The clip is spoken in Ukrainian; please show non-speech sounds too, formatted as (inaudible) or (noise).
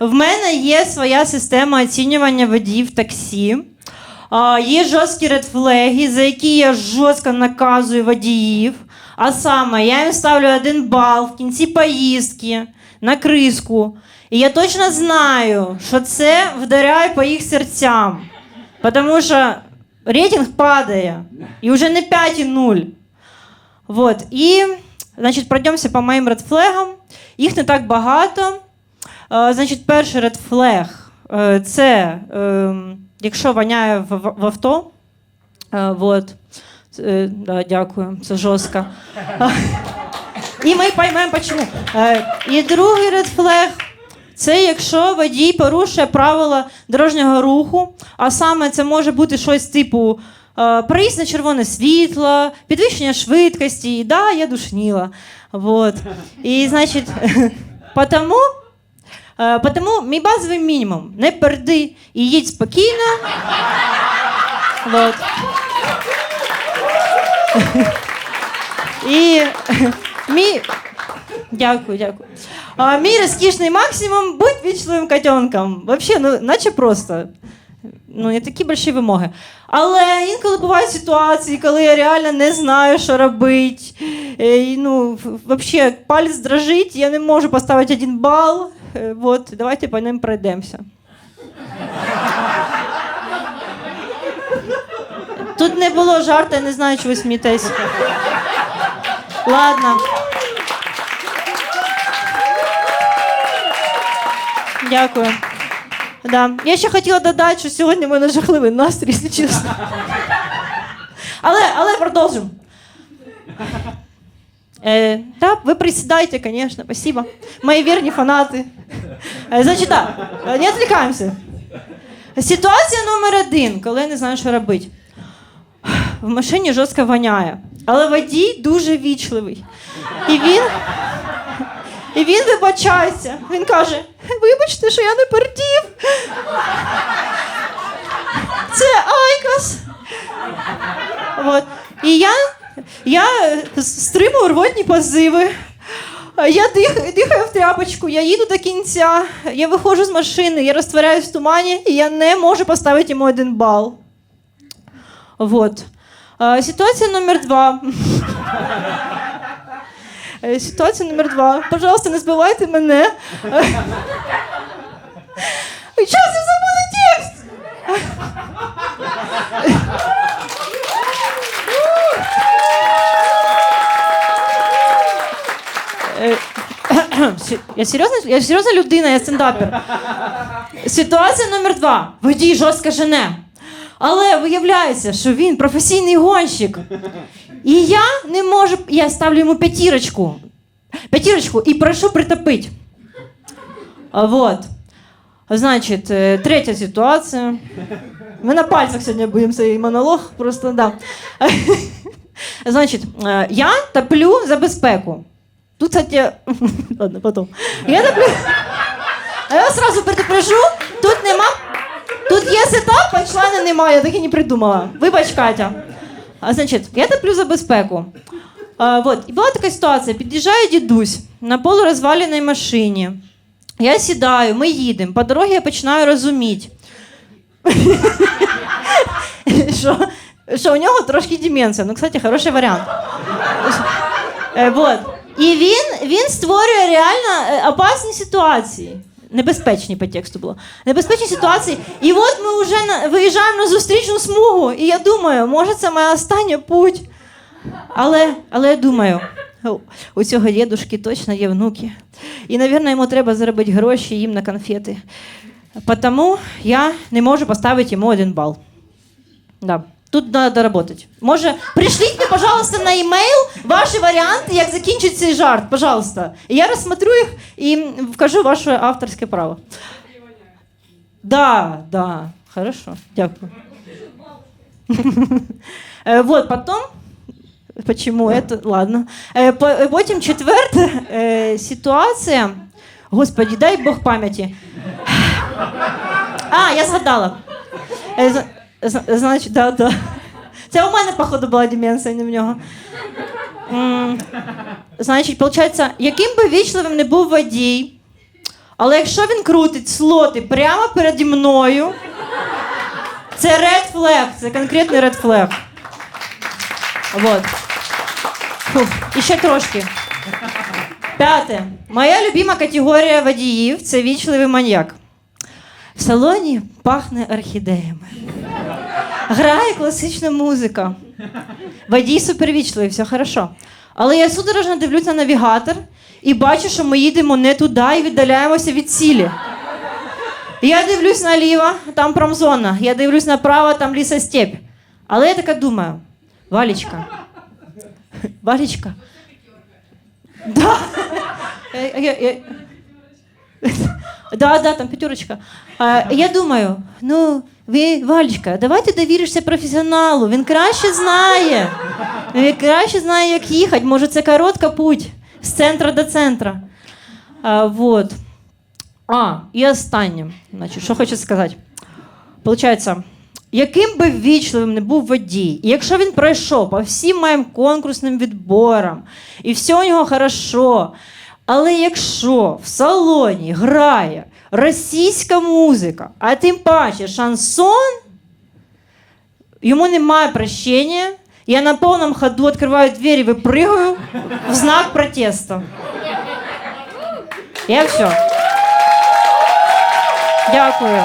В мене є своя система оцінювання водіїв таксі. А, Є жорсткі редфлеги, за які я жорстко наказую водіїв. А саме, я їм ставлю один бал в кінці поїздки на криску. І я точно знаю, що це вдаряє по їх серцям. Тому що рейтинг падає. І вже не 5,0. Вот. І, значить, пройдемося по моїм редфлегам. Їх не так багато. Е, значить, перший редфлег це е, якщо воняє в, авто. Е, вот. Е, да, дякую, це жорстко. І ми поймемо. Е, і другий редфлег це якщо водій порушує правила дорожнього руху, а саме це може бути щось типу проїзд на червоне світло, підвищення швидкості. І да, я душніла. Вот. І значить, (laughs) потому, е, потому мій базовий мінімум не перди і їдь спокійно. Вот. І (laughs) мій. Дякую, дякую. Мій розкішний максимум будь вічливим котенком. Взагалі, ну, наче просто. Ну, не такі больші вимоги. Але інколи бувають ситуації, коли я реально не знаю, що робити. І, ну, взагалі, палець дрожить, я не можу поставити один бал. Е, Вот, давайте по ним пройдемося. Тут не було жарту, я не знаю, чи ви смієтесь. Ладно. Дякую. Да. Я ще хотіла додати, що сьогодні в мене жахливий настрій, чесно. Але, але продовжимо. Е, да, ви присідайте, звісно, спасибо. Мої вірні фанати. Е, значить, так, да, не відвлікаємося. Ситуація номер один, коли я не знаю, що робити. В машині жорстко воняє, але водій дуже вічливий. І він, і він вибачається. Він каже: вибачте, що я не пердів. Це Айкос. От. І я, я е, стримую рвотні позиви. Я дих, дихаю в тряпочку, я їду до кінця, я виходжу з машини, я розтворяюсь в тумані, і я не можу поставити йому один бал. Вот. Ситуація номер два. Е, Ситуація номер два. Пожалуйста, не збивайте мене. Час я забула (coughs) Я серйозна, я серйозна людина, я стендапер. Ситуація номер два. Водій жорстко жене. Але виявляється, що він професійний гонщик. І я не можу. Я ставлю йому п'ятірочку. П'ятірочку і прошу притопити. Вот. Значить, е, третя ситуація. Ми на пальцях сьогодні будемо цей монолог, просто да. (laughs) Значить, е, я топлю за безпеку. Тут, кстати, (laughs) ладно, потом. Я. А я сразу предупрежу, тут нема. Тут є сетап, панчлайна немає, я так і не придумала. Вибач, Катя. А, значить, я топлю за безпеку. А, вот. І була така ситуація. Під'їжджає дідусь на полурозваленій машині. Я сідаю, ми їдемо. По дорозі я починаю розуміти. що, (laughs) що у нього трошки деменція. Ну, кстати, хороший варіант. Е, вот. І він, він створює реально е, опасні ситуації. Небезпечні по тексту було. Небезпечні ситуації. І от ми вже на, виїжджаємо на зустрічну смугу. І я думаю, може, це моя остання путь. Але, але я думаю, у- цього дідушки точно є внуки. І, мабуть, йому треба заробити гроші їм на конфети. Тому я не можу поставити йому один бал. Да. Тут треба доработати. Може, пришліть мені, пожалуйста, на емейл ваші варіанти, як закінчити цей жарт, пожалуйста. І я розсмотрю їх і вкажу ваше авторське право. Да, да, хорошо, дякую. Э, Вот, потом, почему это, ладно. Э, по- Потім четверта е, ситуація. Господи, дай Бог пам'яті. А, я згадала. Значить, да, да. Це у мене, походу, була деменція, не в нього. М, Значить, виходить, яким би вічливим не був водій, Але якщо він крутить слоти прямо переді мною, це red flag, це конкретний red flag. Вот. І ще трошки. П'яте. Моя любима категорія водіїв це вічливий маньяк. В салоні пахне орхідеями. Грає класична музика. Водій супервічливий, все хорошо. Але я судорожно дивлюсь на навігатор і бачу, що ми їдемо не туди і віддаляємося від цілі. Я дивлюсь наліво, там промзона. Я дивлюсь направо, там лісостепь. Але я така думаю: Валічка. Валічка. Да. Я- я- Да, да, там п'ятерочка. Я думаю, ну, ви, Валечка, давайте довіришся професіоналу. Він краще знає. Він краще знає, як їхати. Може, це коротка путь з центру до центру. А, вот. А, і останнє. Значить, що хочу сказати. Получається, яким би ввічливим не був водій, і якщо він пройшов по всім моїм конкурсним відборам, і все у нього хорошо, але якщо в салоні грає російська музика, а тим паче шансон, йому немає прощення, я на повному ходу відкриваю двері, випригаю в знак протесту. Я все. Дякую.